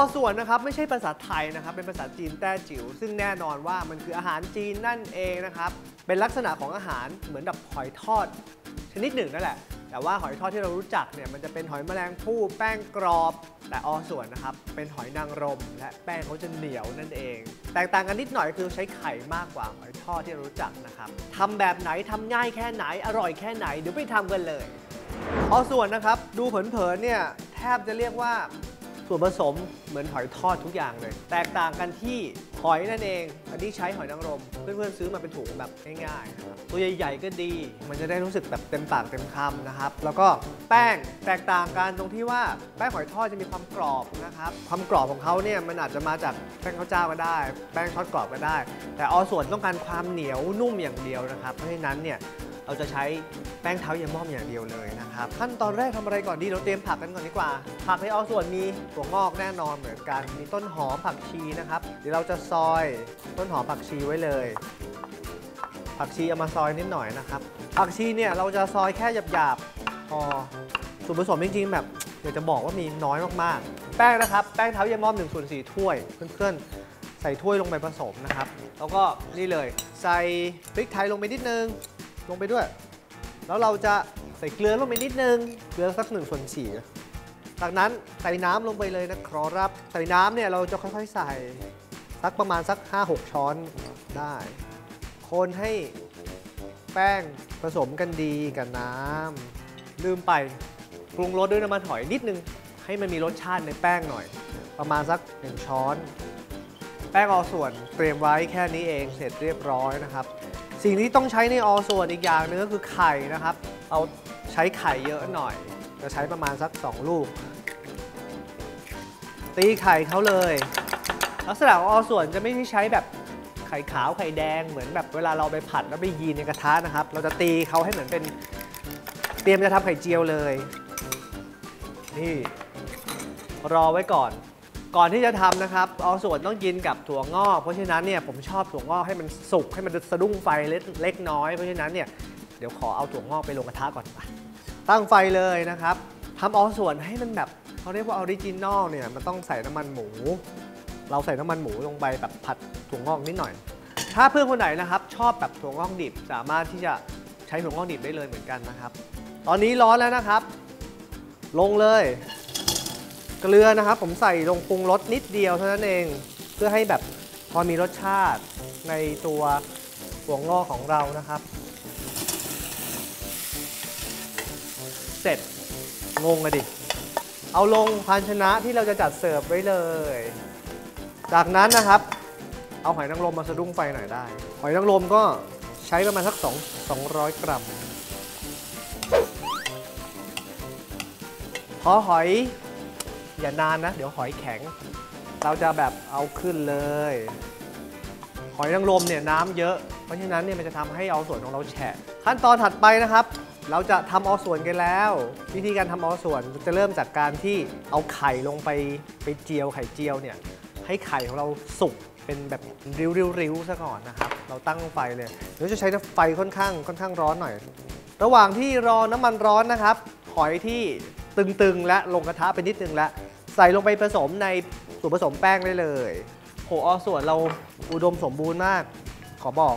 อส่วนนะครับไม่ใช่ภาษาไทยนะครับเป็นภาษาจีนแต้จิ๋วซึ่งแน่นอนว่ามันคืออาหารจีนนั่นเองนะครับเป็นลักษณะของอาหารเหมือนกับหอยทอด ชนิดหนึ่งนั่นแหละ แต่ว่าหอยทอดที่เรารู้จักเนี่ยมันจะเป็นหอยแมลงภู่แป้งกรอบ แต่อส่วนนะครับเป็นหอยนางรม และแป้งเขาจะเหนียวนั่นเอง แตกต่างกันนิดหน่อยคือใช้ไข่มากกว่าหอยทอดที่เรารู้จักนะครับทำแบบไหนทำง่ายแค่ไหนอร่อยแค่ไหนเดี๋ยวไปทำกันเลยอส่วนนะครับดูเผินๆเนี่ยแทบจะเรียกว่า ส่วนผสมเหมือนหอยทอดทุกอย่างเลย แตกต่างกันที่หอยนั่นเอง อันนี้ใช้หอยนางรม เพื่อนๆซื้อมาเป็นถุงแบบง่ายๆนะครับตัวใหญ่ๆก็ดี มันจะได้รู้สึกแบบเต็มปากเต็มคำนะครับ แล้วก็แป้งแตกต่างกันตรงที่ว่าแป้งหอยทอดจะมีความกรอบนะครับความกรอบของเขาเนี่ยมันอาจจะมาจากแป้งข้าวเจ้าก็ได้ แป้งทอดกรอบก็ได้ แต่อส่วนต้องการความเหนียวนุ่มอย่างเดียวนะครับเพราะฉะนั้นเนี่ย เราจะใช้แป้งเท้าเยมอมอย่างเดียวเลยนะครับ ขั้นตอนแรกทำอะไรก่อนดีเราเตรียมผักกันก่อนดีกว่า ผักในอส่วนมีถั่วงอกแน่นอนเหมือนกัน มีต้นหอมผักชีนะครับ เดี๋ยวเราจะซอยต้นหอมผักชีไว้เลย ผักชีเอามาซอยนิดหน่อยนะครับ ผักชีเนี่ยเราจะซอยแค่หยาบๆพอส่วนผสมจริงๆ แบบอยากจะบอกว่ามีน้อยมากๆ แป้งนะครับ แป้งเท้าเยมอม1ส่วน4ถ้วยเพื่อนๆ ใส่ถ้วยลงไปผสมนะครับ แล้วก็นี่เลยใส่พริกไทยลงไปนิดนึง ลงไปด้วย แล้วเราจะใส่เกลือลงไปนิดนึง เกลือสักหนึ่งส่วนสี่จากนั้นใส่น้ำลงไปเลยนะครับ ใส่น้ำเนี่ยเราจะค่อยๆใส่สักประมาณสัก 5-6 ช้อนได้ คนให้แป้งผสมกันดีกับน้ำลืมไปปรุงรสด้วยน้ำมันหอยนิดนึง ให้มันมีรสชาติในแป้งหน่อย ประมาณสัก1ช้อน แป้งออส่วนเตรียมไว้แค่นี้เองเสร็จเรียบร้อยนะครับ สิ่งที่ต้องใช้ในออส่วนอีกอย่างหนึงก็คือไข่นะครับ เอาใช้ไข่เยอะหน่อย จะใช้ประมาณสัก 2 ลูก ตีไข่เขาเลย ลักษณะของออส่วนจะไม่ได้ใช้แบบไข่ขาวไข่แดงเหมือนแบบเวลาเราไปผัดแล้วไปยีนในกระทะนะครับ เราจะตีเขาให้เหมือนเป็นเตรียมจะทำไข่เจียวเลย นี่รอไว้ก่อน ก่อนที่จะทำนะครับเอาส่วนต้องกินกับถั่วงอก เพราะฉะนั้นเนี่ยผมชอบถั่วงอกให้มันสุกให้มันสะดุ้งไฟเล็กเล็กน้อย เพราะฉะนั้นเนี่ยเดี๋ยวขอเอาถั่วงอกไปลงกระทะก่อนไปตั้งไฟเลยนะครับทำเอาส่วนให้มันแบบเขาเรียกว่าออริจินอลเนี่ยมันต้องใส่น้ำมันหมู เราใส่น้ำมันหมูลงไปแบบผัดถั่วงอกนิดหน่อย ถ้าเพื่อนคนไหนนะครับชอบแบบถั่วงอกดิบสามารถที่จะใช้ถั่วงอกดิบได้เลยเหมือนกันนะครับ ตอนนี้ร้อนแล้วนะครับ ลงเลย เกลือนะครับ ผมใส่ลงปรุงรสนิดเดียวเท่านั้นเอง เพื่อให้แบบพอมีรสชาติในตัวหัวงอกของเรานะครับ เสร็จงงอะดิ เอาลงภาชนะที่เราจะจัดเสิร์ฟไว้เลย จากนั้นนะครับ เอาหอยนางรมมาสะดุ้งไฟหน่อยได้ หอยนางรมก็ใช้ประมาณสัก2 200 กรัมพอหอย อย่านานนะ เดี๋ยวหอยแข็ง เราจะแบบเอาขึ้นเลย หอยนางรมเนี่ยน้ำเยอะ เพราะฉะนั้นเนี่ยมันจะทำให้เอาส่วนของเราแฉะ ขั้นตอนถัดไปนะครับ เราจะทำเอาส่วนกันแล้ว วิธีการทำเอาส่วนจะเริ่มจากการที่เอาไข่ลงไปไปเจียวไข่เจียวเนี่ยให้ไข่ของเราสุกเป็นแบบริ้วๆซะก่อนนะครับ เราตั้งไฟเลยเดี๋ยวจะใช้ไฟค่อนข้างค่อนข้างร้อนหน่อย ระหว่างที่รอน้ำมันร้อนนะครับ หอยที่ตึงๆและลงกระทะไปนิดนึงแล้ว ใส่ลงไปผสมในส่วนผสมแป้งได้เลยโหออส่วนเราอุดมสมบูรณ์มาก ขอบอก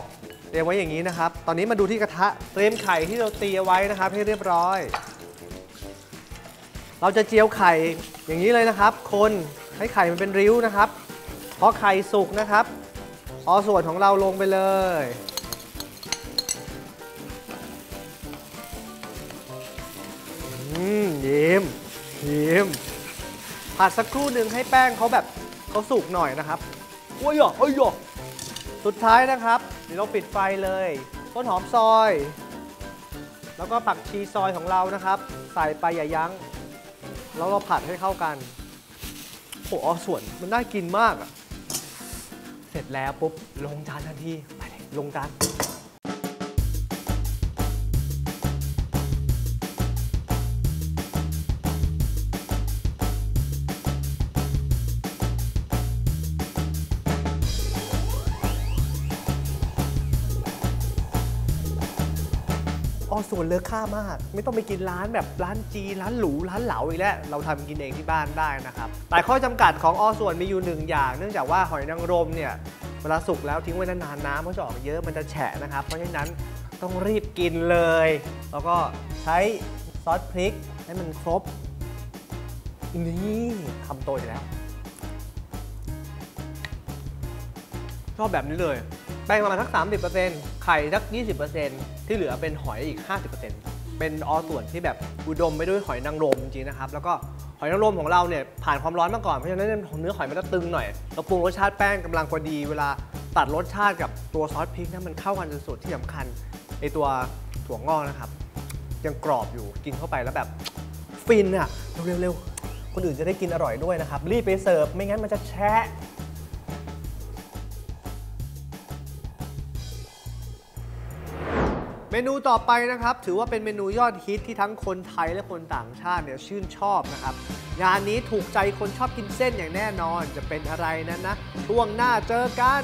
เตรียมไว้อย่างนี้นะครับ ตอนนี้มาดูที่กระทะเตรียมไข่ที่เราตีเอาไว้นะครับ ให้เรียบร้อย เราจะเจียวไข่อย่างนี้เลยนะครับ คนให้ไข่มันเป็นริ้วนะครับพอไข่สุกนะครับออส่วนของเราลงไปเลยอืมยิ้มยิ้ม ผัดสักครู่หนึ่งให้แป้งเขาแบบเขาสุกหน่อยนะครับโอ้ยอะโอ้ยอ่สุดท้ายนะครับ เดี๋ยวเราปิดไฟเลย ต้นหอมซอย แล้วก็ผักชีซอยของเรานะครับ ใส่ไปอย่ายั้ง แล้วเราผัดให้เข้ากันโอ้ส่วนมันน่ากินมากอะเสร็จแล้วปุ๊บลงจานทันทีไปเลยลงจาน ออส่วนเลอค่ามาก ไม่ต้องไปกินร้านแบบร้านจีร้านหรูร้านเหลาอีกแล้วเราทำกินเองที่บ้านได้นะครับแต่ข้อจำกัดของออส่วนมีอยู่หนึ่งอย่าง เนื่องจากว่าหอยนางรมเนี่ยเวลาสุกแล้วทิ้งไว้นานๆน้ำมันจะออกเยอะมันจะแฉะนะครับ เพราะฉะนั้นต้องรีบกินเลย แล้วก็ใช้ซอสพริกให้มันครบนี่คำโตอยู่แล้วชอบแบบนี้เลย แป้งประมาณสัก 30%ไข่สัก 20%ที่เหลือเป็นหอยอีก 50%เป็นออส่วนที่แบบอุดมไปด้วยหอยนางรมจริงนะครับ แล้วก็หอยนางรมของเราเนี่ยผ่านความร้อนมาก่อน เพราะฉะนั้นเนื้อหอยมันจะตึงหน่อยเราปรุงรสชาติแป้งกำลังพอดี เวลาตัดรสชาติกับตัวซอสพริกนะมันเข้ากันสุดๆที่สำคัญไอตัวถั่วงอกนะครับ ยังกรอบอยู่กินเข้าไปแล้วแบบฟินอะเร็วๆคนอื่นจะได้กินอร่อยด้วยนะครับ รีบไปเสิร์ฟไม่งั้นมันจะแชะ เมนูต่อไปนะครับ ถือว่าเป็นเมนูยอดฮิตที่ทั้งคนไทยและคนต่างชาติเนี่ยชื่นชอบนะครับ งานนี้ถูกใจคนชอบกินเส้นอย่างแน่นอนจะเป็นอะไรนั้นนะช่วงหน้าเจอกัน